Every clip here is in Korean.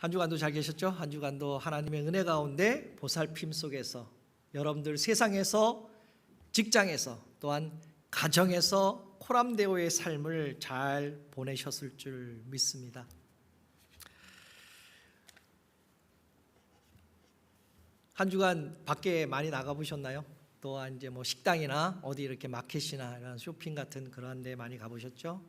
한 주간도 잘 계셨죠? 한 주간도 하나님의 은혜 가운데 보살핌 속에서 여러분들 세상에서 직장에서 또한 가정에서 코람데오의 삶을 잘 보내셨을 줄 믿습니다. 한 주간 밖에 많이 나가 보셨나요? 또한 이제 뭐 식당이나 어디 이렇게 마켓이나 이런 쇼핑 같은 그런 데 많이 가보셨죠?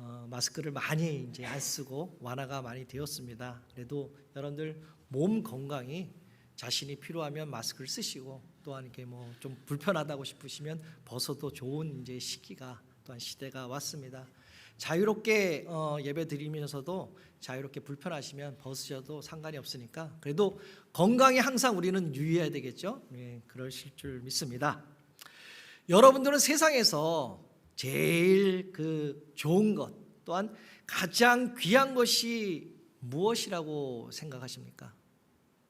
어, 마스크를 많이 이제 안 쓰고 완화가 많이 되었습니다. 그래도 여러분들 몸 건강이 자신이 필요하면 마스크를 쓰시고 또한 이렇게 뭐 좀 불편하다고 싶으시면 벗어도 좋은 이제 시기가 또한 시대가 왔습니다. 자유롭게 어, 예배 드리면서도 자유롭게 불편하시면 벗으셔도 상관이 없으니까 그래도 건강에 항상 우리는 유의해야 되겠죠. 예, 그러실 줄 믿습니다. 여러분들은 세상에서 제일 그 좋은 것 또한 가장 귀한 것이 무엇이라고 생각하십니까?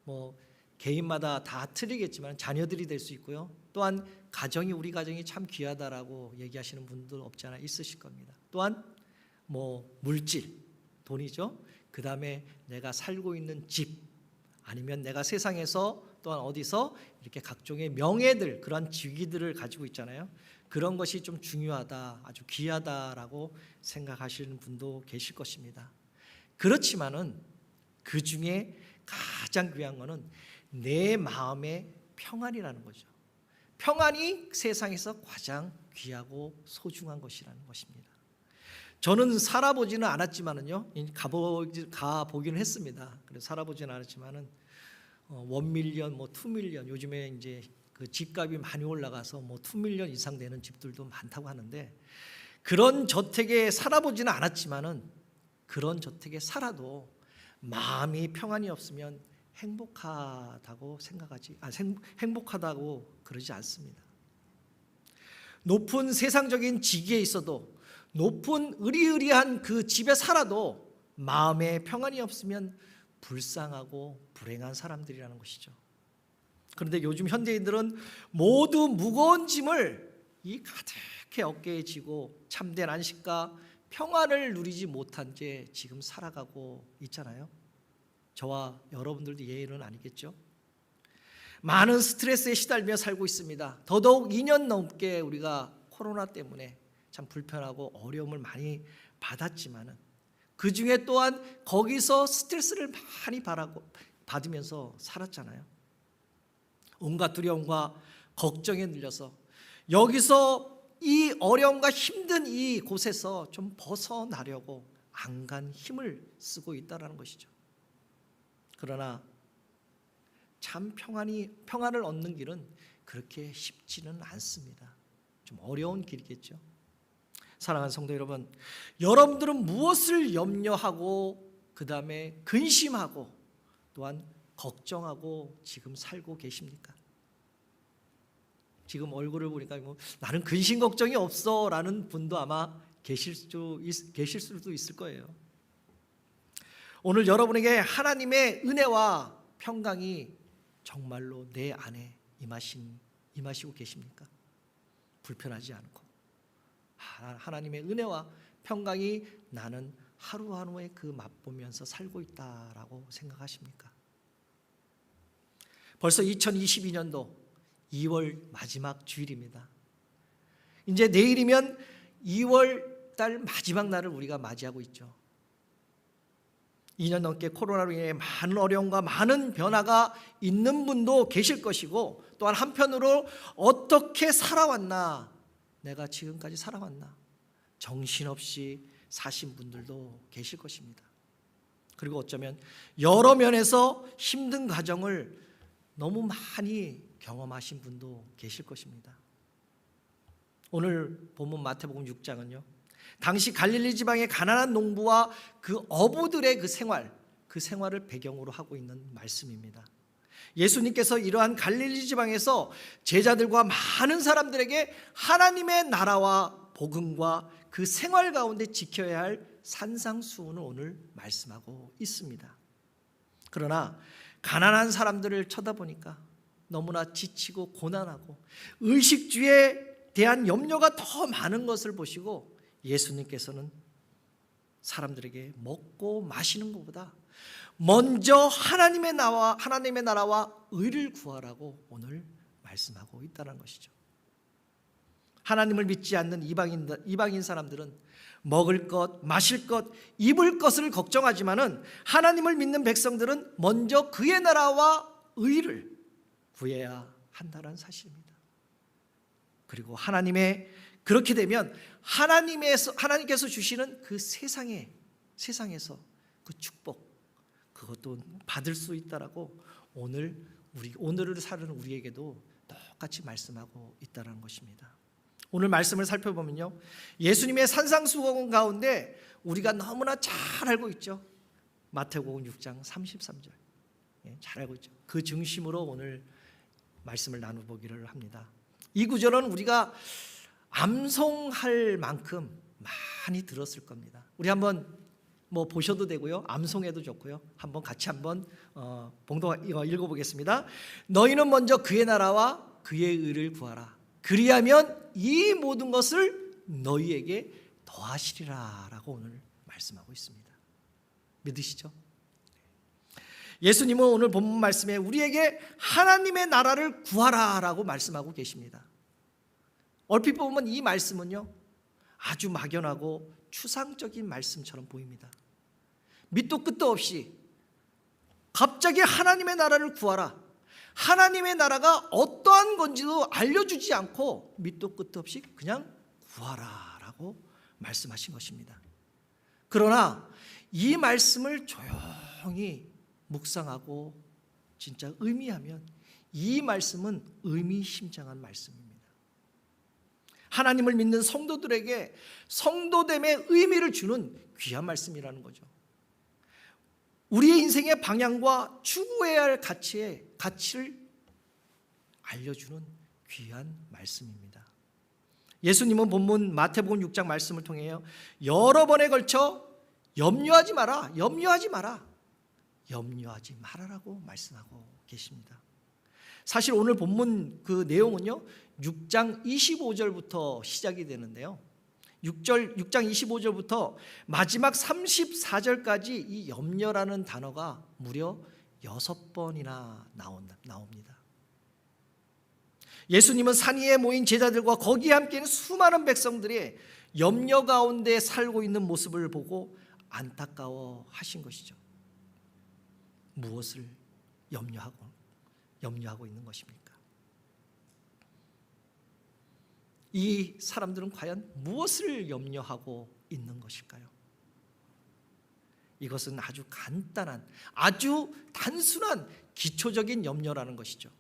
뭐 개인마다 다 틀리겠지만 자녀들이 될 수 있고요. 또한 가정이 우리 가정이 참 귀하다라고 얘기하시는 분들 없지 않아 있으실 겁니다. 또한 뭐 물질, 돈이죠. 그 다음에 내가 살고 있는 집, 아니면 내가 세상에서 또한 어디서 이렇게 각종의 명예들, 그런 직위들을 가지고 있잖아요. 그런 것이 좀 중요하다, 아주 귀하다라고 생각하시는 분도 계실 것입니다. 그렇지만은 그 중에 가장 귀한 것은 내 마음의 평안이라는 거죠. 평안이 세상에서 가장 귀하고 소중한 것이라는 것입니다. 저는 살아보지는 않았지만은요, 가보지 가보기는 했습니다. 그래서 살아보지는 않았지만은 어, 원밀리언, 뭐 투밀리언 요즘에 이제 그 집값이 많이 올라가서 뭐 투밀리언 이상 되는 집들도 많다고 하는데 그런 저택에 살아보지는 않았지만은 그런 저택에 살아도 마음이 평안이 없으면 행복하다고 생각하지 아 행- 행복하다고 그러지 않습니다. 높은 세상적인 직위에 있어도 높은 의리의리한 그 집에 살아도 마음에 평안이 없으면 불쌍하고 불행한 사람들이라는 것이죠. 그런데 요즘 현대인들은 모두 무거운 짐을 이 가득히 어깨에 지고 참된 안식과 평안을 누리지 못한 채 지금 살아가고 있잖아요. 저와 여러분들도 예의는 아니겠죠? 많은 스트레스에 시달며 살고 있습니다. 더더욱 2년 넘게 우리가 코로나 때문에 참 불편하고 어려움을 많이 받았지만은 그 중에 또한 거기서 스트레스를 많이 받으면서 살았잖아요. 온갖 두려움과 걱정에 눌려서 여기서 이 어려움과 힘든 이 곳에서 좀 벗어나려고 안간 힘을 쓰고 있다라는 것이죠. 그러나 참 평안이 평안을 얻는 길은 그렇게 쉽지는 않습니다. 좀 어려운 길이겠죠. 사랑하는 성도 여러분, 여러분들은 무엇을 염려하고 그 다음에 근심하고 또한 걱정하고 지금 살고 계십니까? 지금 얼굴을 보니까 뭐 나는 근심 걱정이 없어라는 분도 아마 계실 수 있, 계실 수도 있을 거예요. 오늘 여러분에게 하나님의 은혜와 평강이 정말로 내 안에 임하신 임하시고 계십니까? 불편하지 않고 하- 하나님의 은혜와 평강이 나는 하루하루의 그 맛보면서 살고 있다라고 생각하십니까? 벌써 2022년도 2월 마지막 주일입니다. 이제 내일이면 2월 달 마지막 날을 우리가 맞이하고 있죠. 2년 넘게 코로나로 인해 많은 어려움과 많은 변화가 있는 분도 계실 것이고 또한 한편으로 어떻게 살아왔나 내가 지금까지 살아왔나 정신없이 사신 분들도 계실 것입니다. 그리고 어쩌면 여러 면에서 힘든 과정을 너무 많이 경험하신 분도 계실 것입니다. 오늘 본문 마태복음 6장은요. 당시 갈릴리 지방의 가난한 농부와 그 어부들의 그 생활, 그 생활을 배경으로 하고 있는 말씀입니다. 예수님께서 이러한 갈릴리 지방에서 제자들과 많은 사람들에게 하나님의 나라와 복음과 그 생활 가운데 지켜야 할 산상수훈을 오늘 말씀하고 있습니다. 그러나 가난한 사람들을 쳐다보니까 너무나 지치고 고난하고 의식주에 대한 염려가 더 많은 것을 보시고 예수님께서는 사람들에게 먹고 마시는 것보다 먼저 하나님의 나와 하나님의 나라와 의를 구하라고 오늘 말씀하고 있다는 것이죠. 하나님을 믿지 않는 이방인 이방인 사람들은 먹을 것, 마실 것, 입을 것을 걱정하지만은 하나님을 믿는 백성들은 먼저 그의 나라와 의를 구해야 한다는 사실입니다. 그리고 하나님의 그렇게 되면 하나님에서 하나님께서 주시는 그 세상에 세상에서 그 축복 그것도 받을 수 있다라고 오늘 우리 오늘을 사는 우리에게도 똑같이 말씀하고 있다라는 것입니다. 오늘 말씀을 살펴보면요. 예수님의 산상수훈 가운데 우리가 너무나 잘 알고 있죠. 마태복음 6장 33절. 예, 잘 알고 있죠. 그 중심으로 오늘 말씀을 나눠보기를 합니다. 이 구절은 우리가 암송할 만큼 많이 들었을 겁니다. 우리 한번 뭐 보셔도 되고요. 암송해도 좋고요. 한번 같이 한번 어, 이거 읽어보겠습니다. 너희는 먼저 그의 나라와 그의 의를 구하라. 그리하면 이 모든 것을 너희에게 더하시리라라고 오늘 말씀하고 있습니다. 믿으시죠? 예수님은 오늘 본문 말씀에 우리에게 하나님의 나라를 구하라라고 말씀하고 계십니다. 얼핏 보면 이 말씀은요 아주 막연하고 추상적인 말씀처럼 보입니다. 밑도 끝도 없이 갑자기 하나님의 나라를 구하라. 하나님의 나라가 어떠한 건지도 알려주지 않고 밑도 끝도 없이 그냥 구하라라고 말씀하신 것입니다. 그러나 이 말씀을 조용히 묵상하고 진짜 의미하면 이 말씀은 의미심장한 말씀입니다. 하나님을 믿는 성도들에게 성도됨의 의미를 주는 귀한 말씀이라는 거죠. 우리의 인생의 방향과 추구해야 할 가치의 가치를 알려주는 귀한 말씀입니다. 예수님은 본문 마태복음 6장 말씀을 통해요. 여러 번에 걸쳐 염려하지 마라. 염려하지 마라. 염려하지 말아라고 말씀하고 계십니다. 사실 오늘 본문 그 내용은요. 6장 25절부터 시작이 되는데요. 6절 6장 25절부터 마지막 34절까지 이 염려라는 단어가 무려 6번이나 나옵니다. 예수님은 산 위에 모인 제자들과 거기에 함께 있는 수많은 백성들이 염려 가운데 살고 있는 모습을 보고 안타까워 하신 것이죠. 무엇을 염려하고 염려하고 있는 것입니까? 이 사람들은 과연 무엇을 염려하고 있는 것일까요? 이것은 아주 간단한, 아주 단순한 기초적인 염려라는 것이죠.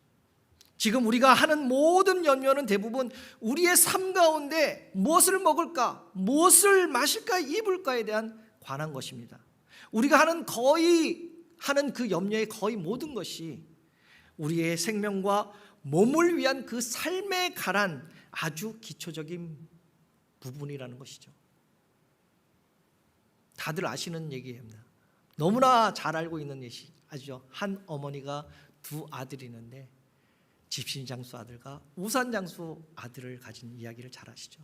지금 우리가 하는 모든 염려는 대부분 우리의 삶 가운데 무엇을 먹을까, 무엇을 마실까, 입을까에 대한 관한 것입니다. 우리가 하는 거의 하는 그 염려의 거의 모든 것이 우리의 생명과 몸을 위한 그 삶에 관한 아주 기초적인 부분이라는 것이죠. 다들 아시는 얘기입니다. 너무나 잘 알고 있는 예시 아시죠? 한 어머니가 두 아들이 있는데 집신 장수 아들과 우산 장수 아들을 가진 이야기를 잘 아시죠?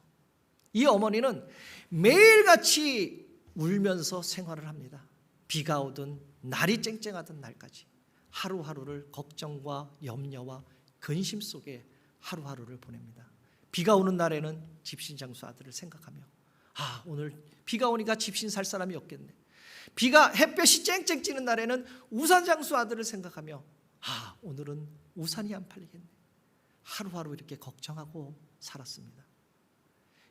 이 어머니는 매일같이 울면서 생활을 합니다. 비가 오든 날이 쨍쨍하던 날까지 하루하루를 걱정과 염려와 근심 속에 하루하루를 보냅니다. 비가 오는 날에는 집신 장수 아들을 생각하며 아 오늘 비가 오니까 집신 살 사람이 없겠네. 비가 햇볕이 쨍쨍 찌는 날에는 우산 장수 아들을 생각하며 아 오늘은 우산이 안 팔리겠네. 하루하루 이렇게 걱정하고 살았습니다.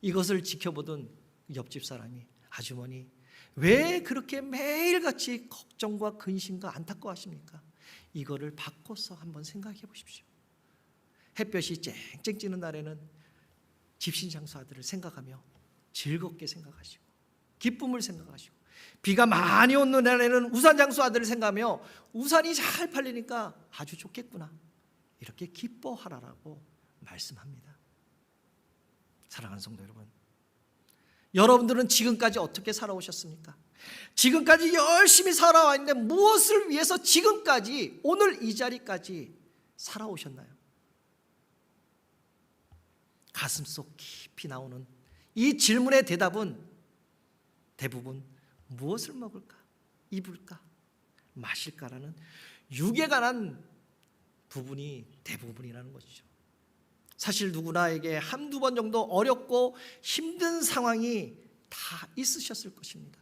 이것을 지켜보던 옆집 사람이 아주머니 왜 그렇게 매일같이 걱정과 근심과 안타까워하십니까? 이거를 바꿔서 한번 생각해 보십시오. 햇볕이 쨍쨍 찌는 날에는 집신장수 아들을 생각하며 즐겁게 생각하시고 기쁨을 생각하시고 비가 많이 오는 날에는 우산 장수 아들을 생각하며 우산이 잘 팔리니까 아주 좋겠구나 이렇게 기뻐하라라고 말씀합니다. 사랑하는 성도 여러분, 여러분들은 지금까지 어떻게 살아오셨습니까? 지금까지 열심히 살아왔는데 무엇을 위해서 지금까지 오늘 이 자리까지 살아오셨나요? 가슴 속 깊이 나오는 이 질문의 대답은 대부분 무엇을 먹을까? 입을까? 마실까라는 육에 관한 부분이 대부분이라는 것이죠. 사실 누구나에게 한두 번 정도 어렵고 힘든 상황이 다 있으셨을 것입니다.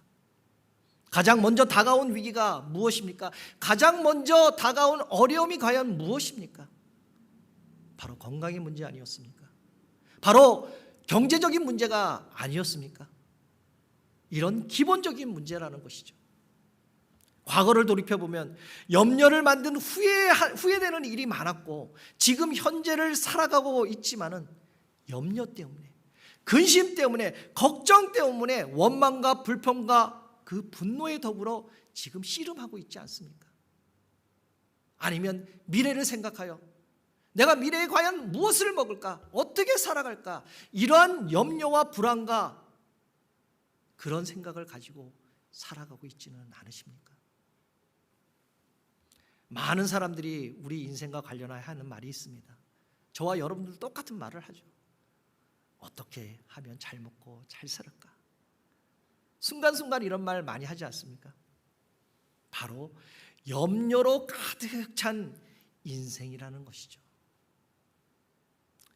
가장 먼저 다가온 위기가 무엇입니까? 가장 먼저 다가온 어려움이 과연 무엇입니까? 바로 건강의 문제 아니었습니까? 바로 경제적인 문제가 아니었습니까? 이런 기본적인 문제라는 것이죠. 과거를 돌이켜 보면 염려를 만든 후회 후회되는 일이 많았고 지금 현재를 살아가고 있지만은 염려 때문에 근심 때문에 걱정 때문에 원망과 불평과 그 분노에 더불어 지금 씨름하고 있지 않습니까? 아니면 미래를 생각하여 내가 미래에 과연 무엇을 먹을까? 어떻게 살아갈까? 이러한 염려와 불안과 그런 생각을 가지고 살아가고 있지는 않으십니까? 많은 사람들이 우리 인생과 관련하여 하는 말이 있습니다. 저와 여러분들 똑같은 말을 하죠. 어떻게 하면 잘 먹고 잘 살을까? 순간순간 이런 말 많이 하지 않습니까? 바로 염려로 가득 찬 인생이라는 것이죠.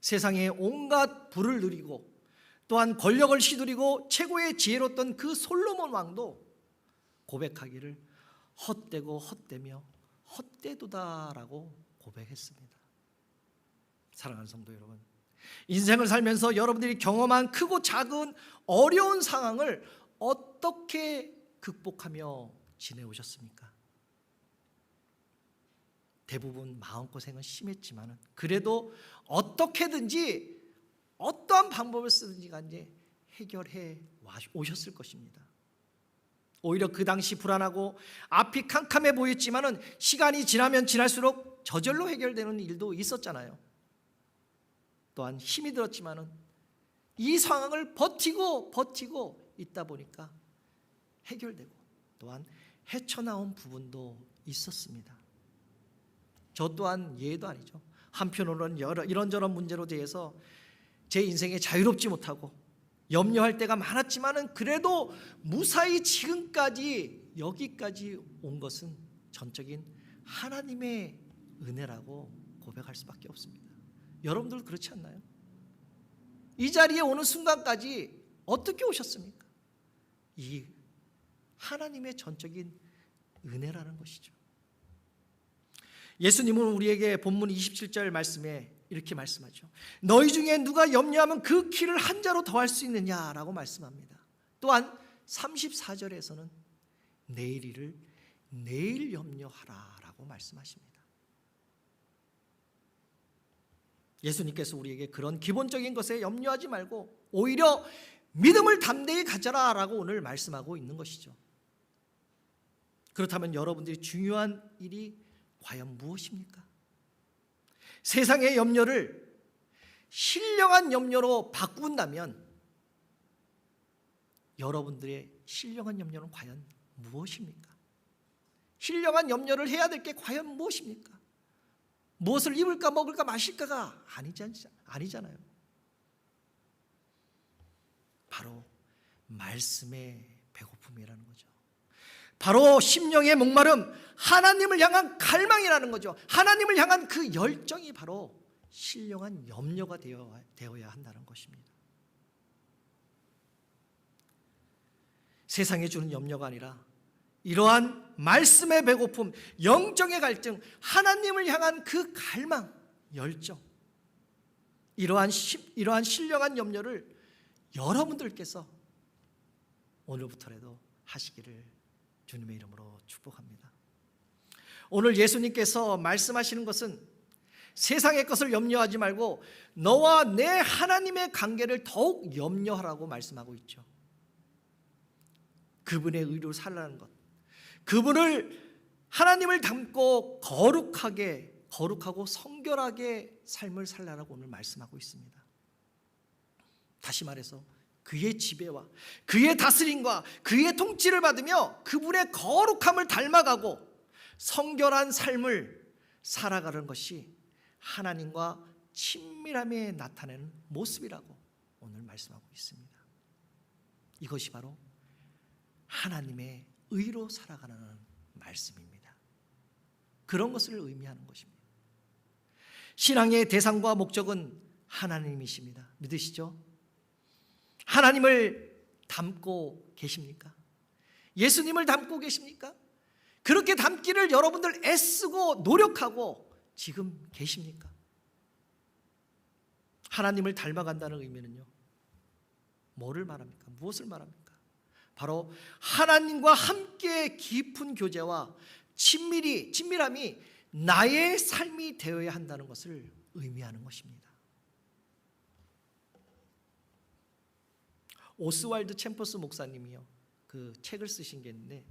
세상에 온갖 부를 누리고 또한 권력을 시두리고 최고의 지혜로웠던 그 솔로몬 왕도 고백하기를 헛되고 헛되며 헛되도다라고 고백했습니다. 사랑하는 성도 여러분, 인생을 살면서 여러분들이 경험한 크고 작은 어려운 상황을 어떻게 극복하며 지내오셨습니까? 대부분 마음고생은 심했지만 그래도 어떻게든지 어떠한 방법을 쓰든지 간에 해결해 오셨을 것입니다. 오히려 그 당시 불안하고 앞이 캄캄해 보였지만은 시간이 지나면 지날수록 저절로 해결되는 일도 있었잖아요. 또한 힘이 들었지만은 이 상황을 버티고 버티고 있다 보니까 해결되고 또한 헤쳐나온 부분도 있었습니다. 저 또한 예도 아니죠. 한편으로는 여러 이런저런 문제로 대해서 제 인생에 자유롭지 못하고 염려할 때가 많았지만은 그래도 무사히 지금까지 여기까지 온 것은 전적인 하나님의 은혜라고 고백할 수밖에 없습니다. 여러분들 그렇지 않나요? 이 자리에 오는 순간까지 어떻게 오셨습니까? 이 하나님의 전적인 은혜라는 것이죠. 예수님은 우리에게 본문 27절 말씀에 이렇게 말씀하죠. 너희 중에 누가 염려하면 그 키를 한 자로 더할 수 있느냐라고 말씀합니다. 또한 34절에서는 내일 일을 내일 염려하라라고 말씀하십니다. 예수님께서 우리에게 그런 기본적인 것에 염려하지 말고 오히려 믿음을 담대히 가져라라고 오늘 말씀하고 있는 것이죠. 그렇다면 여러분들이 중요한 일이 과연 무엇입니까? 세상의 염려를 신령한 염려로 바꾼다면 여러분들의 신령한 염려는 과연 무엇입니까? 신령한 염려를 해야 될 게 과연 무엇입니까? 무엇을 입을까 먹을까 마실까가 아니잖아요. 바로 말씀의 배고픔이라는 거죠. 바로 심령의 목마름, 하나님을 향한 갈망이라는 거죠. 하나님을 향한 그 열정이 바로 신령한 염려가 되어야 한다는 것입니다. 세상에 주는 염려가 아니라 이러한 말씀의 배고픔, 영적의 갈증, 하나님을 향한 그 갈망, 열정, 이러한 이러한 신령한 염려를 여러분들께서 오늘부터라도 하시기를 주님의 이름으로 축복합니다. 오늘 예수님께서 말씀하시는 것은 세상의 것을 염려하지 말고 너와 내 하나님의 관계를 더욱 염려하라고 말씀하고 있죠. 그분의 의로 살라는 것. 그분을 하나님을 닮고 거룩하게 거룩하고 성결하게 삶을 살라라고 오늘 말씀하고 있습니다. 다시 말해서 그의 지배와 그의 다스림과 그의 통치를 받으며 그분의 거룩함을 닮아가고 성결한 삶을 살아가는 것이 하나님과 친밀함에 나타내는 모습이라고 오늘 말씀하고 있습니다. 이것이 바로 하나님의 의로 살아가는 말씀입니다. 그런 것을 의미하는 것입니다. 신앙의 대상과 목적은 하나님이십니다. 믿으시죠? 하나님을 닮고 계십니까? 예수님을 닮고 계십니까? 그렇게 닮기를 여러분들 애쓰고 노력하고 지금 계십니까? 하나님을 닮아간다는 의미는요. 뭐를 말합니까? 무엇을 말합니까? 바로 하나님과 함께 깊은 교제와 친밀이 친밀함이 나의 삶이 되어야 한다는 것을 의미하는 것입니다. 오스왈드 챔퍼스 목사님이요. 그 책을 쓰신 게 있는데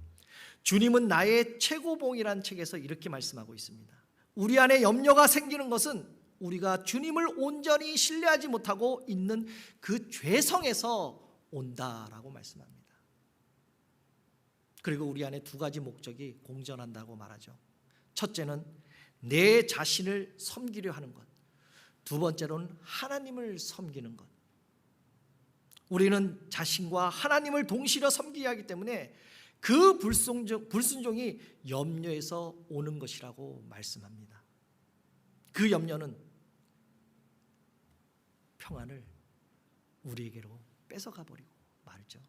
주님은 나의 최고봉이라는 책에서 이렇게 말씀하고 있습니다. 우리 안에 염려가 생기는 것은 우리가 주님을 온전히 신뢰하지 못하고 있는 그 죄성에서 온다라고 말씀합니다. 그리고 우리 안에 두 가지 목적이 공존한다고 말하죠. 첫째는 내 자신을 섬기려 하는 것. 두 번째로는 하나님을 섬기는 것. 우리는 자신과 하나님을 동시려 섬기야 하기 때문에 그 불순종, 불순종이 염려에서 오는 것이라고 말씀합니다. 그 염려는 평안을 우리에게로 뺏어가 버리고 말죠.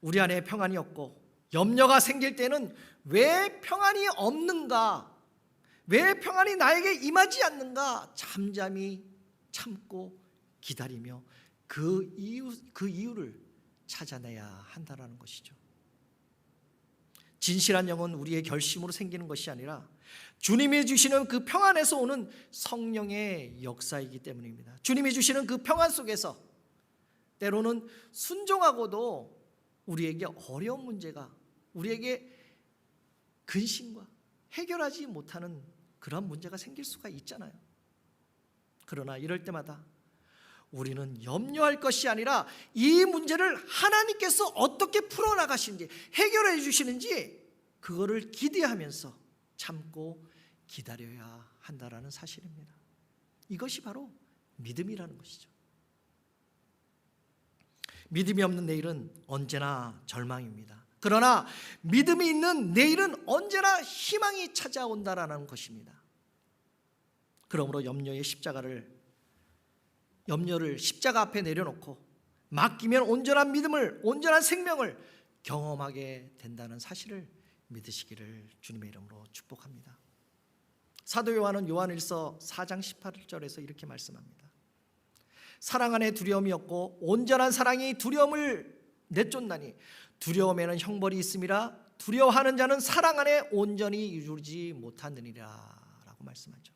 우리 안에 평안이 없고 염려가 생길 때는 왜 평안이 없는가? 왜 평안이 나에게 임하지 않는가? 잠잠히 참고 기다리며 그 이유 그 이유를 찾아내야 한다라는 것이죠. 진실한 영은 우리의 결심으로 생기는 것이 아니라 주님이 주시는 그 평안에서 오는 성령의 역사이기 때문입니다. 주님이 주시는 그 평안 속에서 때로는 순종하고도 우리에게 어려운 문제가 우리에게 근심과 해결하지 못하는 그런 문제가 생길 수가 있잖아요. 그러나 이럴 때마다 우리는 염려할 것이 아니라 이 문제를 하나님께서 어떻게 풀어나가시는지 해결해 주시는지 그거를 기대하면서 참고 기다려야 한다라는 사실입니다. 이것이 바로 믿음이라는 것이죠. 믿음이 없는 내일은 언제나 절망입니다. 그러나 믿음이 있는 내일은 언제나 희망이 찾아온다라는 것입니다. 그러므로 염려의 십자가를 염려를 십자가 앞에 내려놓고 맡기면 온전한 믿음을 온전한 생명을 경험하게 된다는 사실을 믿으시기를 주님의 이름으로 축복합니다. 사도 요한은 요한일서 4장 18절에서 이렇게 말씀합니다. 사랑 안에 두려움이 없고 온전한 사랑이 두려움을 내쫓나니 두려움에는 형벌이 있음이라 두려워하는 자는 사랑 안에 온전히 이루지 못하느니라라고 말씀하죠.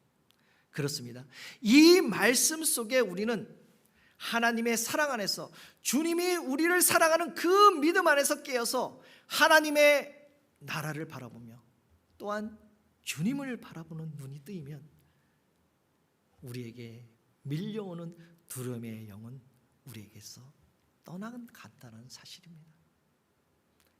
그렇습니다. 이 말씀 속에 우리는 하나님의 사랑 안에서 주님이 우리를 사랑하는 그 믿음 안에서 깨어서 하나님의 나라를 바라보며 또한 주님을 바라보는 눈이 뜨이면 우리에게 밀려오는 두려움의 영은 우리에게서 떠나간다는 사실입니다.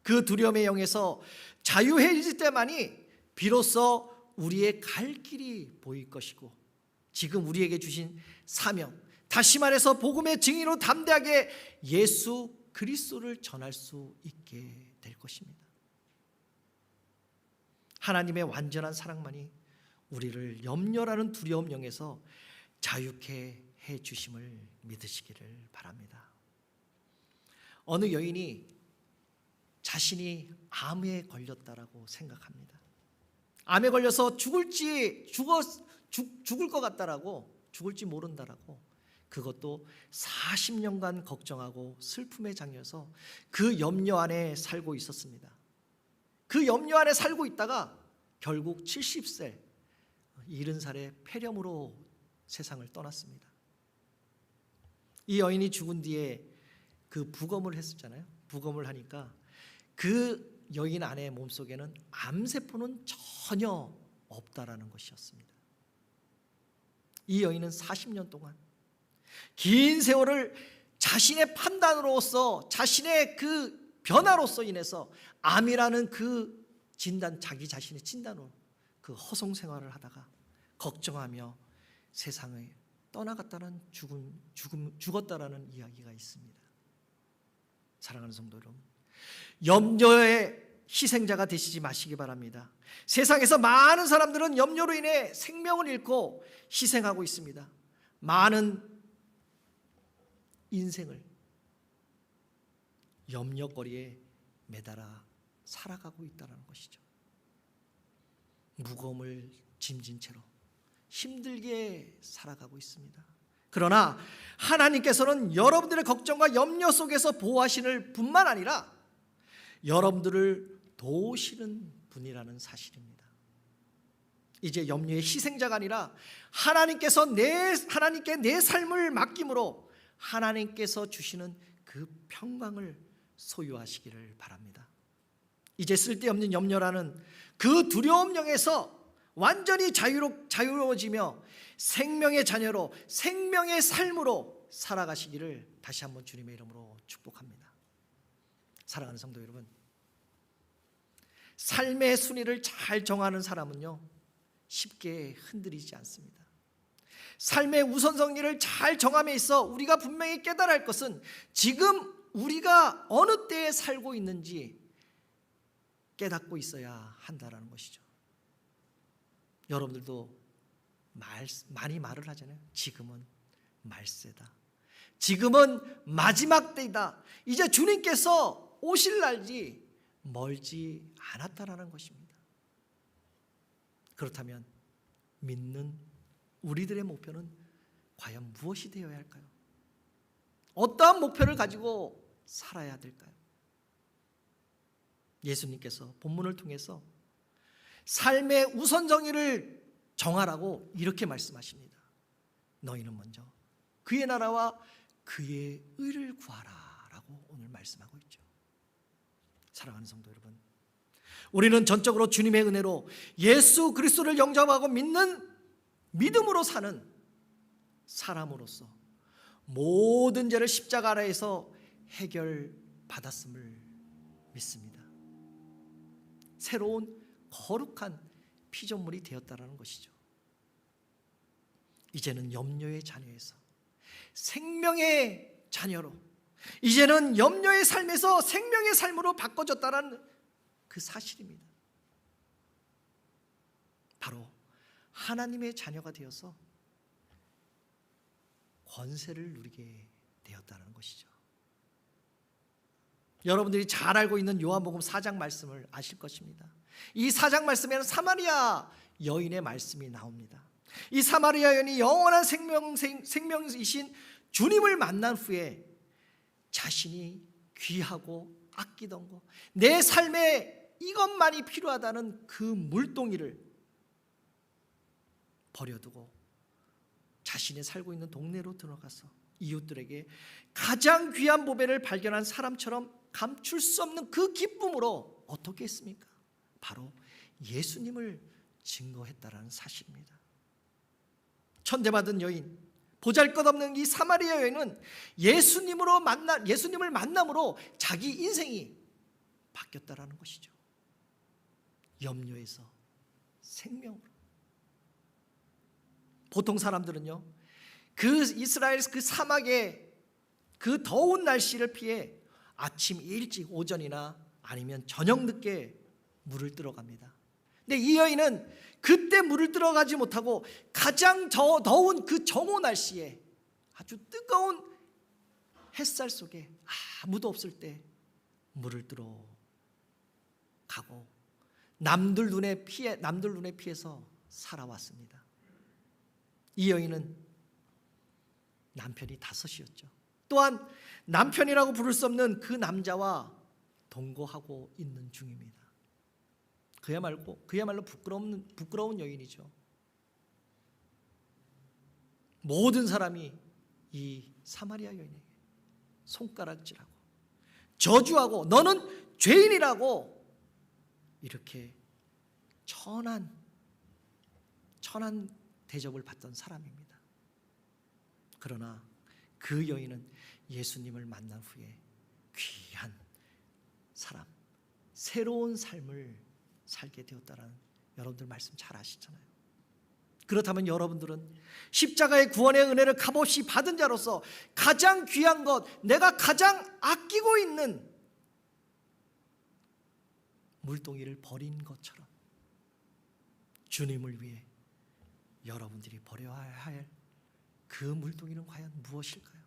그 두려움의 영에서 자유해질 때만이 비로소 우리의 갈 길이 보일 것이고 지금 우리에게 주신 사명 다시 말해서 복음의 증인으로 담대하게 예수 그리스도를 전할 수 있게 될 것입니다. 하나님의 완전한 사랑만이 우리를 염려라는 두려움 영에서 자유케 해 주심을 믿으시기를 바랍니다. 어느 여인이 자신이 암에 걸렸다라고 생각합니다. 암에 걸려서 죽을지 죽어 죽, 죽을 것 같다라고 죽을지 모른다라고 그것도 40년간 걱정하고 슬픔에 잠겨서 그 염려 안에 살고 있었습니다. 그 염려 안에 살고 있다가 결국 70세 70살의 폐렴으로 세상을 떠났습니다. 이 여인이 죽은 뒤에 그 부검을 했었잖아요. 부검을 하니까 그 여인 안의 몸속에는 암세포는 전혀 없다라는 것이었습니다. 이 여인은 40년 동안 긴 세월을 자신의 판단으로서 자신의 그 변화로서 인해서 암이라는 그 진단 자기 자신의 진단으로 그 허송 생활을 하다가 걱정하며 세상을 떠나갔다는 죽음, 죽음 죽었다라는 이야기가 있습니다. 사랑하는 성도 여러분, 염려의 희생자가 되시지 마시기 바랍니다. 세상에서 많은 사람들은 염려로 인해 생명을 잃고 희생하고 있습니다. 많은 인생을 염려거리에 매달아 살아가고 있다는 것이죠. 무거움을 짐진 채로 힘들게 살아가고 있습니다. 그러나 하나님께서는 여러분들의 걱정과 염려 속에서 보호하시는 뿐만 아니라 여러분들을 도우시는 분이라는 사실입니다. 이제 염려의 희생자가 아니라 하나님께서 내 하나님께 내 삶을 맡김으로 하나님께서 주시는 그 평강을 소유하시기를 바랍니다. 이제 쓸데없는 염려라는 그 두려움 영에서 완전히 자유로, 자유로워지며 생명의 자녀로 생명의 삶으로 살아가시기를 다시 한번 주님의 이름으로 축복합니다. 사랑하는 성도 여러분, 삶의 순위를 잘 정하는 사람은요 쉽게 흔들리지 않습니다. 삶의 우선순위를 잘 정함에 있어 우리가 분명히 할 것은 지금 우리가 어느 때에 살고 있는지 깨닫고 있어야 한다라는 것이죠. 여러분들도 말, 많이 말을 하잖아요. 지금은 말세다. 지금은 마지막 때이다. 이제 주님께서 오실 날이 멀지 않았다라는 것입니다. 그렇다면 믿는 우리들의 목표는 과연 무엇이 되어야 할까요? 어떠한 목표를 가지고 살아야 될까요? 예수님께서 본문을 통해서 삶의 우선 정의를 정하라고 이렇게 말씀하십니다. 너희는 먼저 그의 나라와 그의 의를 구하라라고 오늘 말씀하고 있죠. 사랑하는 성도 여러분, 우리는 전적으로 주님의 은혜로 예수 그리스도를 영접하고 믿는 믿음으로 사는 사람으로서 모든 죄를 십자가 아래에서 해결받았음을 믿습니다. 새로운 거룩한 피조물이 되었다라는 것이죠. 이제는 염려의 자녀에서 생명의 자녀로 이제는 염려의 삶에서 생명의 삶으로 바꿔졌다라는 그 사실입니다. 바로 하나님의 자녀가 되어서 권세를 누리게 되었다는 것이죠. 여러분들이 잘 알고 있는 요한복음 4장 말씀을 아실 것입니다. 이 4장 말씀에는 사마리아 여인의 말씀이 나옵니다. 이 사마리아 여인이 영원한 생명, 생명이신 주님을 만난 후에 자신이 귀하고 아끼던 것, 내 삶에 이것만이 필요하다는 그 물동이를 버려두고 자신이 살고 있는 동네로 들어가서 이웃들에게 가장 귀한 보배를 발견한 사람처럼 감출 수 없는 그 기쁨으로 어떻게 했습니까? 바로 예수님을 증거했다라는 사실입니다. 천대받은 여인, 보잘것없는 이 사마리아 여인은 예수님으로 만나 예수님을 만남으로 자기 인생이 바뀌었다라는 것이죠. 염려에서 생명으로. 보통 사람들은요. 그 이스라엘 그 사막의 그 더운 날씨를 피해 아침 일찍 오전이나 아니면 저녁 늦게 물을 들어갑니다. 근데 이 여인은 그때 물을 들어가지 못하고 가장 더 더운 그 정오 날씨에 아주 뜨거운 햇살 속에 아무도 없을 때 물을 들어 가고 남들 눈에 피해 남들 눈에 피해서 살아왔습니다. 이 여인은 남편이 다섯이었죠. 또한 남편이라고 부를 수 없는 그 남자와 동거하고 있는 중입니다. 그야말로 그야말로 부끄러운 부끄러운 여인이죠. 모든 사람이 이 사마리아 여인에게 손가락질하고 저주하고 너는 죄인이라고 이렇게 천한 천한 대접을 받던 사람입니다. 그러나 그 여인은 예수님을 만난 후에 귀한 사람, 새로운 삶을 살게 되었다라는 여러분들 말씀 잘 아시잖아요. 그렇다면 여러분들은 십자가의 구원의 은혜를 값없이 받은 자로서 가장 귀한 것, 내가 가장 아끼고 있는 물동이를 버린 것처럼 주님을 위해 여러분들이 버려야 할 그 물동이는 과연 무엇일까요?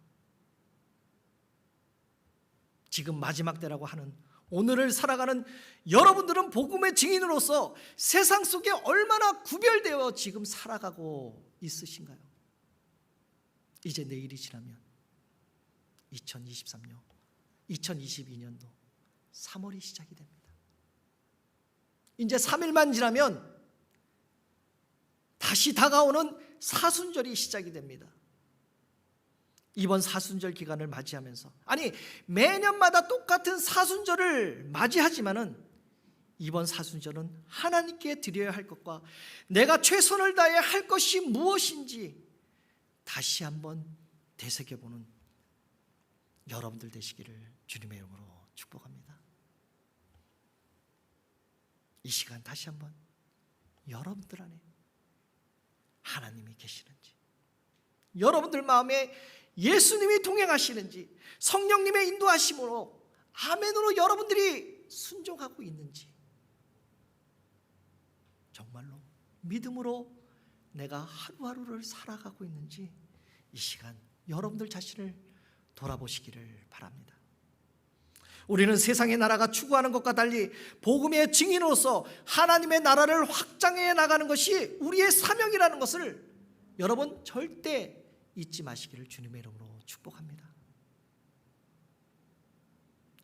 지금 마지막 때라고 하는 오늘을 살아가는 여러분들은 복음의 증인으로서 세상 속에 얼마나 구별되어 지금 살아가고 있으신가요? 이제 내일이 지나면 2023년, 2022년도 3월이 시작이 됩니다. 이제 3일만 지나면 다시 다가오는 사순절이 시작이 됩니다. 이번 사순절 기간을 맞이하면서 아니 매년마다 똑같은 사순절을 맞이하지만은 이번 사순절은 하나님께 드려야 할 것과 내가 최선을 다해 할 것이 무엇인지 다시 한번 되새겨 보는 여러분들 되시기를 주님의 이름으로 축복합니다. 이 시간 다시 한번 여러분들 안에 하나님이 계시는지 여러분들 마음에 예수님이 동행하시는지 성령님의 인도하심으로 아멘으로 여러분들이 순종하고 있는지 정말로 믿음으로 내가 하루하루를 살아가고 있는지 이 시간 여러분들 자신을 돌아보시기를 바랍니다. 우리는 세상의 나라가 추구하는 것과 달리 복음의 증인으로서 하나님의 나라를 확장해 나가는 것이 우리의 사명이라는 것을 여러분 절대 잊지 마시기를 주님의 이름으로 축복합니다.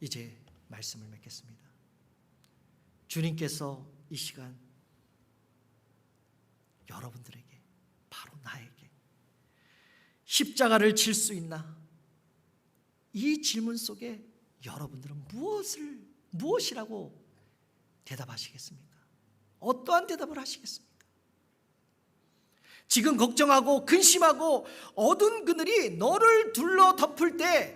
이제 말씀을 맺겠습니다. 주님께서 이 시간 여러분들에게 바로 나에게 십자가를 질 수 있나? 이 질문 속에 여러분들은 무엇을 무엇이라고 대답하시겠습니까? 어떠한 대답을 하시겠습니까? 지금 걱정하고 근심하고 어두운 그늘이 너를 둘러 덮을 때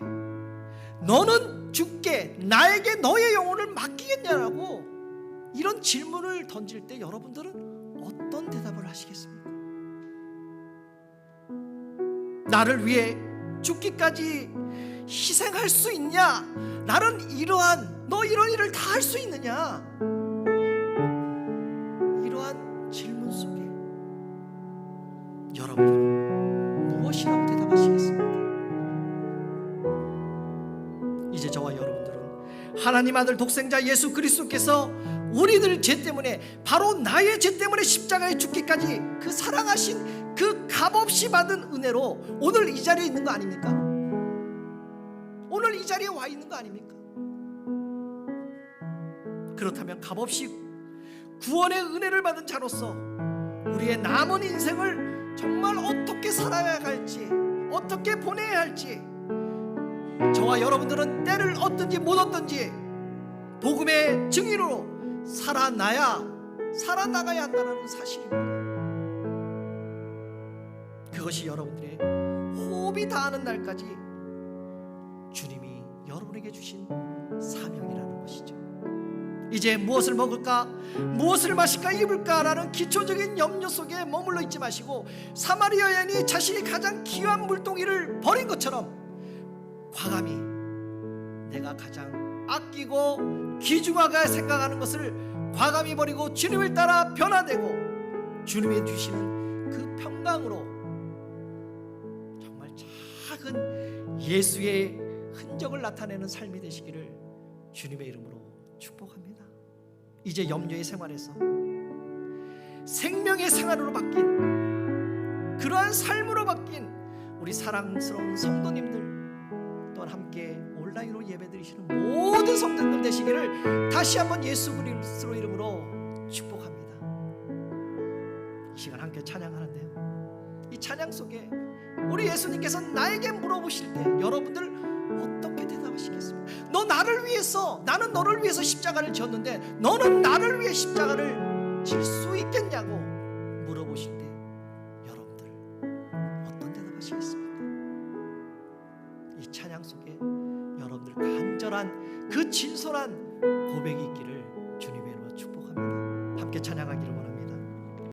너는 죽게 나에게 너의 영혼을 맡기겠냐라고 이런 질문을 던질 때 여러분들은 어떤 대답을 하시겠습니까? 나를 위해 죽기까지 희생할 수 있냐? 나는 이러한 너 이런 일을 다 할 수 있느냐? 하나님 아들 독생자 예수 그리스도께서 우리들 죄 때문에 바로 나의 죄 때문에 십자가에 죽기까지 그 사랑하신 그 값없이 받은 은혜로 오늘 이 자리에 있는 거 아닙니까? 오늘 이 자리에 와 있는 거 아닙니까? 그렇다면 값없이 구원의 은혜를 받은 자로서 우리의 남은 인생을 정말 어떻게 살아야 할지 어떻게 보내야 할지 저와 여러분들은 때를 얻든지 못 얻든지 복음의 증인으로 살아나야 살아나가야 한다는 사실입니다. 그것이 여러분들의 호흡이 닿는 날까지 주님이 여러분에게 주신 사명이라는 것이죠. 이제 무엇을 먹을까, 무엇을 마실까, 입을까라는 기초적인 염려 속에 머물러 있지 마시고 사마리아 여인이 자신이 가장 귀한 물동이를 버린 것처럼 과감히 내가 가장 아끼고 귀중하게 생각하는 것을 과감히 버리고 주님을 따라 변화되고 주님이 주시는 그 평강으로 정말 작은 예수의 흔적을 나타내는 삶이 되시기를 주님의 이름으로 축복합니다. 이제 염려의 생활에서 생명의 생활으로 바뀐 그러한 삶으로 바뀐 우리 사랑스러운 성도님들 또한 함께 온라인으로 예배드리시는 모든 성도들 되시기를 다시 한번 예수 그리스도 이름으로 축복합니다. 이 시간 함께 찬양하는데요. 이 찬양 속에 우리 예수님께서 나에게 물어보실 때 여러분들 어떻게 대답하시겠습니까? 너 나를 위해서 나는 너를 위해서 십자가를 졌는데 너는 나를 위해 십자가를 질 수 있겠냐고 진솔한 고백이 있기를 주님의 이름으로 축복합니다. 함께 찬양하기를